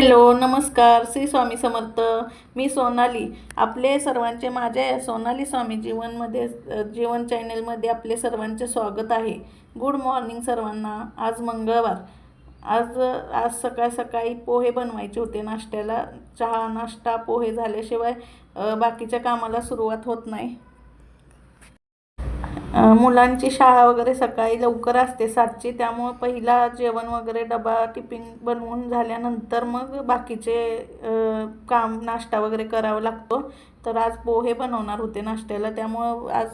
Hello नमस्कार. श्री स्वामी समर्थ. मी सोनाली. आपले सर्वांचे माझ्या सोनाली स्वामी जीवनमध्ये जीवन चॅनेलमध्ये आपले सर्वांचे स्वागत आहे. गुड मॉर्निंग सर्वांना. आज मंगळवार. आज आज सकाळ सकाळी पोहे बनवायचे होते. नाश्त्याला चहा नाश्ता पोहे झाल्याशिवाय बाकीच्या कामाला सुरुवात होत नाही. मुलांची शाळा वगैरे सकाळी लवकर असते सातची. त्यामुळं पहिला जेवण वगैरे डबा टिफिन बनवून झाल्यानंतर मग बाकीचे काम नाश्ता वगैरे करावा लागतो. तर आज पोहे बनवणार होते नाश्त्याला. त्यामुळं आज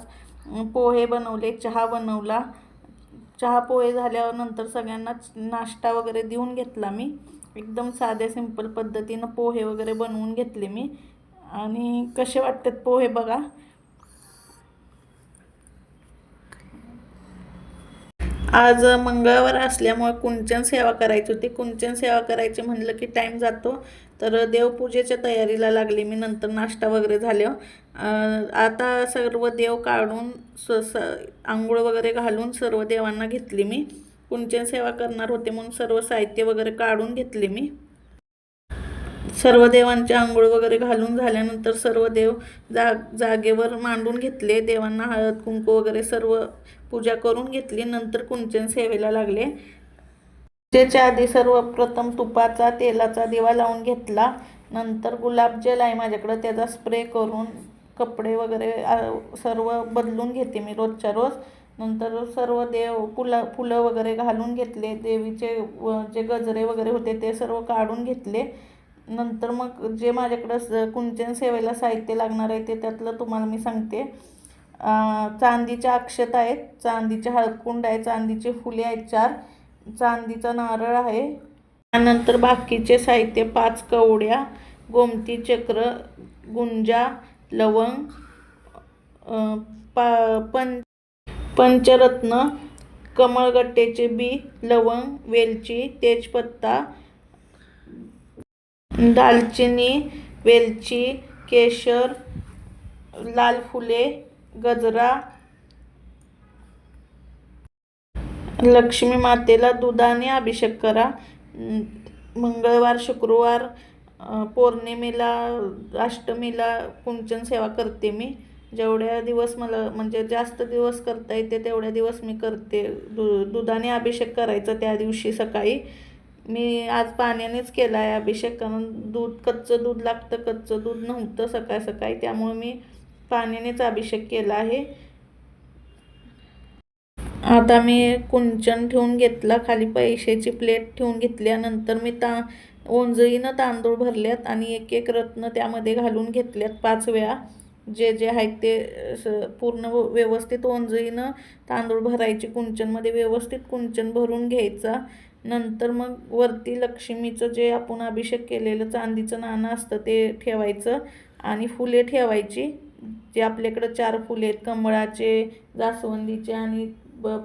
पोहे बनवले चहा बनवला. चहा पोहे झाल्यानंतर सगळ्यांना नाश्ता वगैरे देऊन घेतला मी. एकदम साध्या सिंपल पद्धतीनं पोहे वगैरे बनवून घेतले मी. आणि कसे वाटतात पोहे बघा? आज मंगळवार असल्यामुळे कुंचन सेवा करायची होती. कुंचन सेवा करायची म्हणलं की टाईम जातो. तर देवपूजेच्या तयारीला लागली. मी नंतर नाश्ता वगैरे झाल्यावर आता सर्व देव काढून स स आंघोळ वगैरे घालून सर्व देवांना घेतली मी. कुंचन सेवा करणार होते म्हणून सर्व साहित्य वगैरे काढून घेतले मी. सर्व देवांचे आंघोळ वगैरे घालून झाल्यानंतर सर्व देव जा जागेवर मांडून घेतले. देवांना हळद कुंकू वगैरे सर्व पूजा करून घेतली. नंतर कुंचन सेवेला लागले. पूजेच्या आधी सर्वप्रथम तुपाचा तेलाचा दिवा लावून घेतला. नंतर गुलाबजल आहे माझ्याकडं. त्याचा स्प्रे करून कपडे वगैरे सर्व बदलून घेते मी रोजच्या रोज. नंतर सर्व देव फुलं फुलं वगैरे घालून घेतले. देवीचे जे गजरे वगैरे होते ते सर्व काढून घेतले. नंतर मग जे माझ्याकडं स- कुंचन सेवेला साहित्य लागणार आहे ते त्यातलं तुम्हाला मी सांगते. चांदीच्या अक्षत आहेत चांदीचे हळकुंड आहे चांदीचे फुले आहेत चार चांदीचा नारळ आहे. त्यानंतर बाकीचे साहित्य पाच कवड्या गोमती चक्र गुंजा लवंग पा पं पंचरत्न कमळगट्ट्याचे बी लवंग वेलची तेजपत्ता दालचिनी वेलची केशर लाल फुले गजरा लक्ष्मी मातेला दुधाने अभिषेक करा. मंगळवार शुक्रवार पौर्णिमेला अष्टमीला कुंचन सेवा करते मी. जेवढ्या दिवस मला म्हणजे जास्त दिवस करता येते तेवढ्या दिवस मी करते. दु दुधाने अभिषेक करायचा त्या दिवशी सकाळी. मी आज पाण्यानेच केला आहे अभिषेक कारण दूध कच्चं दूध लागतं कच्चं दूध नव्हतं सकाळ सकाळी त्यामुळे मी पाण्यानेच अभिषेक केला आहे. आता मी कुंचन ठेवून घेतला खाली पैशाची प्लेट ठेवून घेतल्यानंतर मी ता ओंजळीनं तांदूळ भरल्यात आणि एक एक रत्न त्यामध्ये घालून घेतल्यात पाच वेळा. जे जे आहेत ते स- पूर्ण व्यवस्थित ओंजळीनं तांदूळ भरायचे कुंचनमध्ये व्यवस्थित कुंचन भरून घ्यायचा. नंतर मग वरती लक्ष्मीचं जे आपण अभिषेक केलेलं चांदीचं नाणं असतं ते ठेवायचं आणि फुले ठेवायची. जे आपल्याकडं चार फुले आहेत कमळाचे जास्वंदीचे आणि ब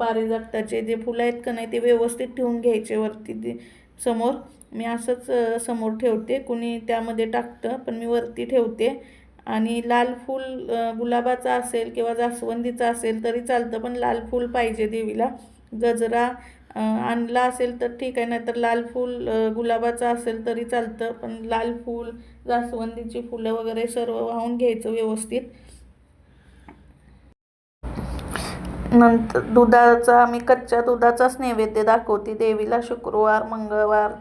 पारिजाताचे जे फुलं आहेत का नाही ते व्यवस्थित ठेवून घ्यायचे वरती ते समोर. मी असंच समोर ठेवते. कुणी त्यामध्ये टाकतं पण मी वरती ठेवते. आणि लाल फूल गुलाबाचं असेल किंवा जास्वंदीचं असेल तरी चालतं पण लाल फूल पाहिजे देवीला. गजरा आणला असेल तर ठीक आहे नाहीतर लाल फूल गुलाबाचं असेल तरी चालतं पण लाल फूल जास्वंदीची फुलं वगैरे सर्व वाहून घ्यायचं व्यवस्थित. नंतर दुधाचा आम्ही कच्च्या दुधाचाच नैवेद्य दाखवते. देवीला शुक्रवार मंगळवार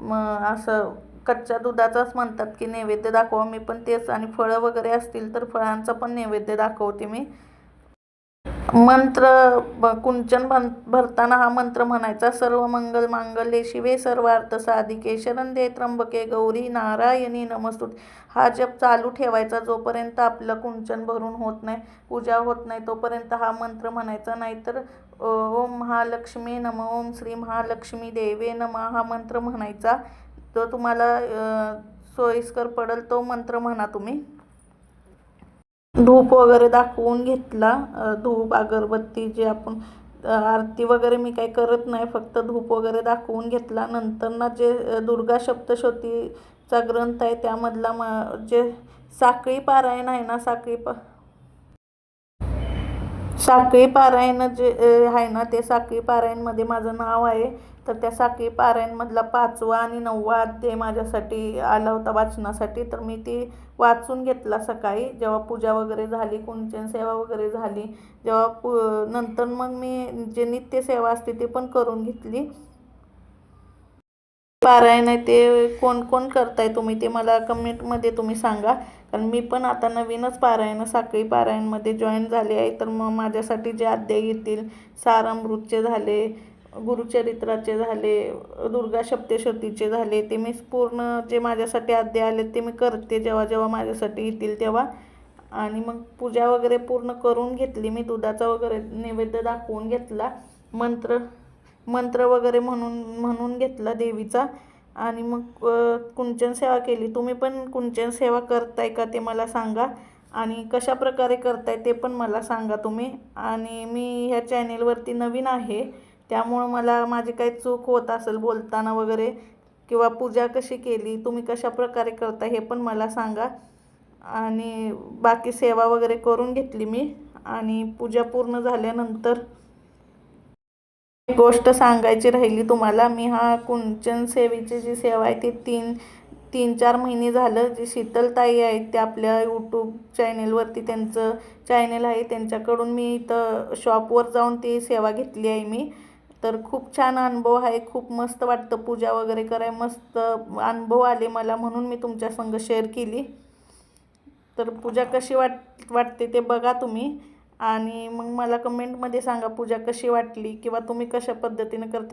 म असं कच्च्या दुधाचाच म्हणतात की नैवेद्य दाखवा. मी पण तेच आणि फळं वगैरे असतील तर फळांचा पण नैवेद्य दाखवते मी. मंत्र ब- कुंचन भन भरताना हा मंत्र म्हणायचा. सर्व मंगल मांगल्ये शिवे सर्वार्थ साधिके शरणदे त्र्यंबके गौरी नारायणी नमस्तुत. हा जप चालू ठेवायचा जोपर्यंत आपलं कुंचन भरून होत नाही पूजा होत नाही तोपर्यंत हा मंत्र म्हणायचा. नाहीतर ओम महालक्ष्मी नम ओम श्री महालक्ष्मी देवे नम हा मंत्र म्हणायचा. तो तुम्हाला सोयीस्कर पडेल तो मंत्र म्हणा तुम्ही. धूप वगैरे दाखवून घेतला. धूप अगरबत्ती जे आपण आरती वगैरे मी काही करत नाही फक्त धूप वगैरे दाखवून घेतला. नंतर ना जे दुर्गा सप्तशतीचा ग्रंथ आहे त्यामधला म जे साखळी पारायण आहे ना साखळी पा साखळी पारायण जे आहे ना ते साखळी पारायणमध्ये माझं नाव आहे. तर त्या साखळी पारायणमधला पाचवा आणि नववा अध्याय माझ्यासाठी आला होता वाचनासाठी. तर मी ती वाचून घेतला सकाळी. जेव्हा पूजा वगैरे झाली कुंचन सेवा वगैरे झाली जेव्हा पु नंतर मग मी जे नित्यसेवा असते ती पण करून घेतली. पारायण आहे ते कोण कोण करताय तुम्ही ते मला कमेंटमध्ये तुम्ही सांगा. कारण मी पण आता नवीनच पारायण साखळी पारायणमध्ये जॉईन झाले आहे. तर मग माझ्यासाठी जे अध्याय येतील सारामृतचे झाले गुरुचरित्राचे झाले दुर्गा सप्तशतीचे झाले ते मी पूर्ण जे माझ्यासाठी आद्य आले ते मी करते जेव्हा जेव्हा माझ्यासाठी येतील तेव्हा. आणि मग पूजा वगैरे पूर्ण करून घेतली मी दुधाचा वगैरे नैवेद्य दाखवून घेतला मंत्र मंत्र वगैरे म्हणून म्हणून घेतला देवीचा. आणि मग कुंचन सेवा केली. तुम्ही पण कुंचन सेवा करताय का ते मला सांगा. आणि कशा प्रकारे करताय ते पण मला सांगा तुम्ही. आणि मी ह्या चॅनेलवरती नवीन आहे. त्यामुळं मला माझी काही चूक होत असेल बोलताना वगैरे किंवा पूजा कशी केली तुम्ही कशा प्रकारे करता हे पण मला सांगा. आणि बाकी सेवा वगैरे करून घेतली मी आणि पूजा पूर्ण झाल्यानंतर एक गोष्ट सांगायची राहिली तुम्हाला. मी हा कुंचन सेवेची जी सेवा आहे ती तीन तीन चार महिने झालं. जी शीतलताई आहेत त्या आपल्या यूट्यूब चॅनेलवरती त्यांचं चॅनेल आहे. त्यांच्याकडून मी इथं शॉपवर जाऊन ती सेवा घेतली आहे मी. तर खूप छान अनुभव आहे. खूप मस्त वाटतं पूजा वगैरे कराय मस्त अनुभव आले मला म्हणून मी तुमच्या संग शेअर केली. तर पूजा कशी वाट वाटते ते बघा तुम्ही. आणि मग मला कमेंटमध्ये सांगा पूजा कशी वाटली किंवा तुम्ही कशा पद्धतीने करता